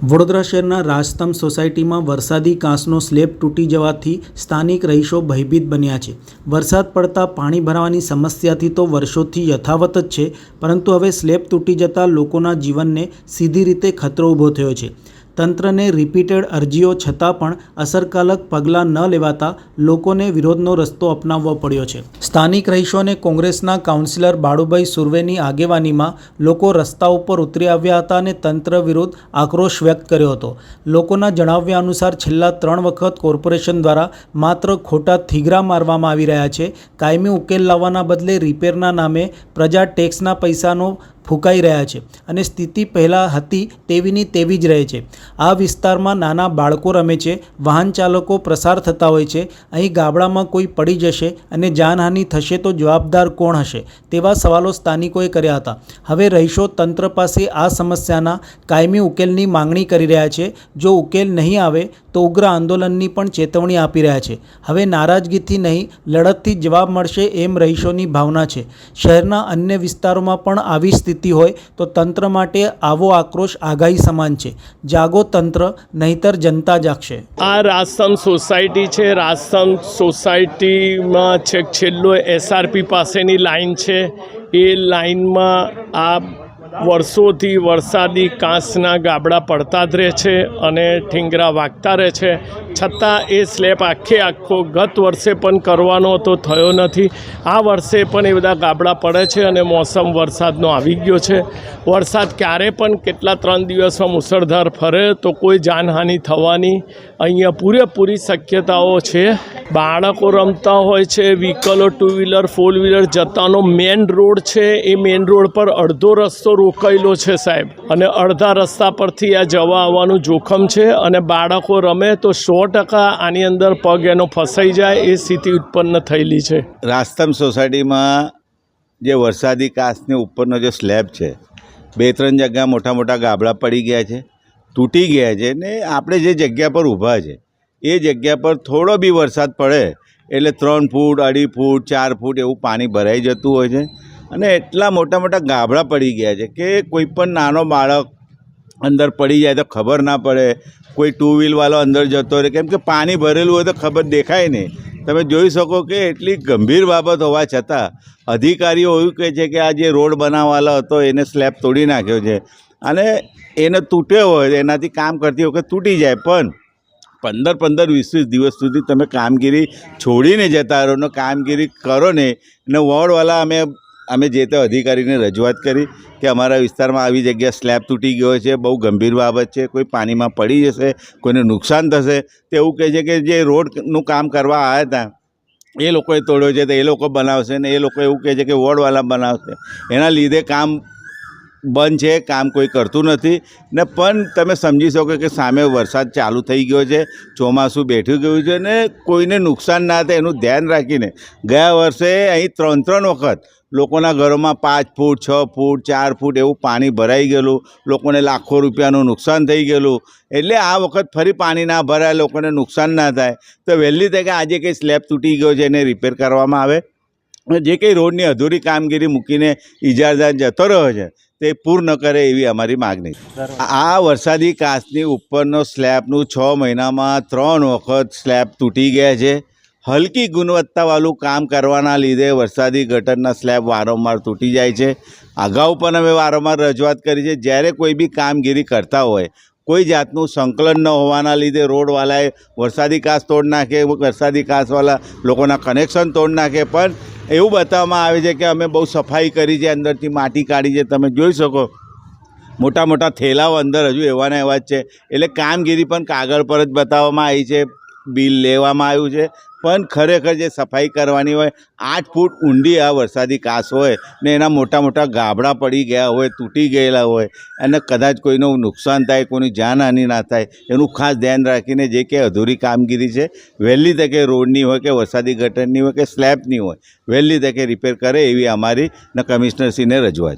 વડોદરા શહેરના રાજસ્તંભ સોસાયટીમાં વરસાદી કાંસનો સ્લેબ તૂટી જવાથી સ્થાનિક રહીશો ભયભીત બન્યા છે. વરસાદ પડતા પાણી ભરાવાની સમસ્યાથી તો વર્ષોથી યથાવત જ છે, પરંતુ હવે સ્લેબ તૂટી જતાં લોકોના જીવનને સીધી રીતે ખતરો ઊભો થયો છે. તંત્રને રિપીટેડ અરજીઓ છતાં પણ અસરકારક પગલાં ન લેવાતા લોકોને વિરોધનો રસ્તો અપનાવવો પડ્યો છે. સ્થાનિક રહીશોને કોંગ્રેસના કાઉન્સિલર બાળુભાઈ સુરવેની આગેવાનીમાં લોકો રસ્તા ઉપર ઉતરી આવ્યા હતા અને તંત્ર વિરુદ્ધ આક્રોશ વ્યક્ત કર્યો હતો. લોકોના જણાવ્યા અનુસાર છેલ્લા ત્રણ વખત કોર્પોરેશન દ્વારા માત્ર ખોટા થીગરા મારવામાં આવી રહ્યા છે. કાયમી ઉકેલ લાવવાના બદલે રિપેરના નામે પ્રજા ટેક્સના પૈસાનો ફૂંકાઈ રહ્યા છે અને સ્થિતિ પહેલાં હતી તેવીની તેવી જ રહે છે. આ વિસ્તારમાં નાના બાળકો રમે છે, વાહન ચાલકો પ્રસાર થતા હોય છે, અહીં ગાબડામાં કોઈ પડી જશે અને જાનહાનિ થશે તો જવાબદાર કોણ હશે? તેવા સવાલો સ્થાનિકોએ કર્યા હતા. હવે રહીશો તંત્ર પાસે આ સમસ્યાના કાયમી ઉકેલની માંગણી કરી રહ્યા છે. જો ઉકેલ નહીં આવે તો ઉગ્ર આંદોલનની પણ ચેતવણી આપી રહ્યા છે. હવે નારાજગીથી નહીં, લડતથી જવાબ મળશે એમ રહીશોની ભાવના છે. શહેરના અન્ય વિસ્તારોમાં પણ આવી સ્થિતિ હોય તો તંત્ર માટે આવો આક્રોશ આગાહી સમાન છે. જાગો તંત્ર, નહીતર જનતા જાગશે. આ રાજસ્થાન સોસાયટી છે. રાજસ્થાન સોસાયટીમાં છેક છેલ્લો એસઆરપી પાસેની લાઈન છે. એ લાઈનમાં આ વર્ષોથી વરસાદી કાંસના ગાબડા પડતા જ રહે છે અને ઠીંગરા વાગતા રહે છે. છતાં એ સ્લેબ આખે આખો ગત વર્ષે પણ કરવાનો તો થયો નથી. આ વર્ષે પણ એ બધા ગાબડા પડે છે અને મોસમ વરસાદનો આવી ગયો છે. વરસાદ ક્યારે પણ કેટલા ત્રણ દિવસમાં મુસળધાર ફરે તો કોઈ જાનહાનિ થવાની અહીંયા પૂરેપૂરી શક્યતાઓ છે. બાળકો રમતા હોય છે, વ્હીકલો ટુ વ્હીલર ફોર વ્હીલર જતાનો મેન રોડ છે. એ મેન રોડ પર અડધો રસ્તો રોકાયેલો છે સાહેબ. અને અડધા રસ્તા પરથી આ જવા આવવાનું જોખમ છે અને બાળકો રમે તો સો ટકા આની અંદર પગ એનો ફસાઈ જાય એ સ્થિતિ ઉત્પન્ન થયેલી છે. રાસ્તમ સોસાયટીમાં જે વરસાદી કાચની ઉપરનો જે સ્લેબ છે, બે ત્રણ જગ્યા મોટા મોટા ગાબડા પડી ગયા છે, તૂટી ગયા છે ને આપણે જે જગ્યા પર ઊભા છે, એ જગ્યા પર થોડો બી વરસાદ પડે એટલે ત્રણ ફૂટ, અઢી ફૂટ, ચાર ફૂટ એવું પાણી ભરાઈ જતું હોય છે. અને એટલા મોટા મોટા ગાબડા પડી ગયા છે કે કોઈ પણ નાનો બાળક અંદર પડી જાય તો ખબર ના પડે. કોઈ ટુ વ્હીલવાળો અંદર જતો રહે. કેમ કે પાણી ભરેલું હોય તો ખબર દેખાય નહીં. તમે જોઈ શકો કે એટલી ગંભીર બાબત હોવા છતાં અધિકારીઓ એવું કહે છે કે આ જે રોડ બનાવવાલો હતો એને સ્લેબ તોડી નાખ્યો છે. અને એને તૂટ્યો હોય એનાથી કામ કરતી વખત તૂટી જાય. પણ પંદર પંદર વીસ વીસ દિવસ સુધી તમે કામગીરી છોડીને જતા રહો ને કામગીરી કરો ને અને વોર્ડવાળા અમે અમે જે તે અધિકારીને રજૂઆત કરી કે અમારા વિસ્તારમાં આવી જગ્યા સ્લેબ તૂટી ગયો છે, બહુ ગંભીર બાબત છે, કોઈ પાણીમાં પડી જશે, કોઈને નુકસાન થશે તેવું કહે છે કે જે રોડનું કામ કરવા આવ્યા હતા, એ લોકોએ તોડ્યો છે, તો એ લોકો બનાવશે ને એ લોકો એવું કહે છે કે વોર્ડવાલા બનાવશે. એના લીધે કામ બંધ છે, કામ કોઈ કરતું નથી. ને પણ તમે સમજી શકો કે સામે વરસાદ ચાલુ થઈ ગયો છે, ચોમાસું બેઠું ગયું છે ને કોઈને નુકસાન ના થાય એનું ધ્યાન રાખીને. ગયા વર્ષે અહીં ત્રણ ત્રણ વખત લોકોના ઘરોમાં પાંચ ફૂટ, છ ફૂટ, ચાર ફૂટ એવું પાણી ભરાઈ ગયેલું, લોકોને લાખો રૂપિયાનું નુકસાન થઈ ગયેલું. એટલે આ વખત ફરી પાણી ના ભરાય, લોકોને નુકસાન ના થાય. તો વહેલી તકે આજે કંઈ સ્લેબ તૂટી ગયો છે એને રિપેર કરવામાં આવે? જે કંઈ રોડની અધૂરી કામગીરી મૂકીને ઇજારદાર જતો રહ્યો છે તે પૂર્ણ કરે એવી અમારી માગણી આ વરસાદી કાચની ઉપરનો સ્લેબનું છ મહિનામાં ત્રણ વખત સ્લેબ તૂટી ગયા છે. હલકી ગુણવત્તાવાળું કામ કરવાના લીધે વરસાદી ગટરના સ્લેબ વારંવાર તૂટી જાય છે. અગાઉ પણ અમે વારંવાર રજૂઆત કરી છે જ્યારે કોઈ બી કામગીરી કરતા હોય કોઈ જાતનું સંકલન ન હોવાના લીધે રોડવાલાએ વરસાદી કાચ તોડ નાખે વરસાદી કાચવાળા લોકોના કનેક્શન તોડ નાખે પણ એવું બતાવવામાં આવે છે કે અમે બહુ સફાઈ કરી છે, અંદરથી માટી કાઢી છે. તમે જોઈ શકો, મોટા મોટા થેલાઓ અંદર હજુ એવાના એવા જ છે. એટલે કામગીરી પણ કાગળ પર જ બતાવવામાં આવી છે. બિલ લેવામાં આવ્યું છે. પણ ખરેખર જે સફાઈ કરવાની હોય, આઠ ફૂટ ઊંડી આ વરસાદી કાસ હોય ને એના મોટા મોટા ગાબડા પડી ગયા હોય, તૂટી ગયેલા હોય અને કદાચ કોઈનું નુકસાન થાય, કોઈની જાનહાનિ ના થાય, એનું ખાસ ધ્યાન રાખીને જે કે અધૂરી કામગીરી છે, વહેલી તકે રોડની હોય કે વરસાદી ગટરની હોય કે સ્લેબની હોય, વહેલી તકે રિપેર કરે એવી અમારી ને કમિશનરશ્રીને રજૂઆત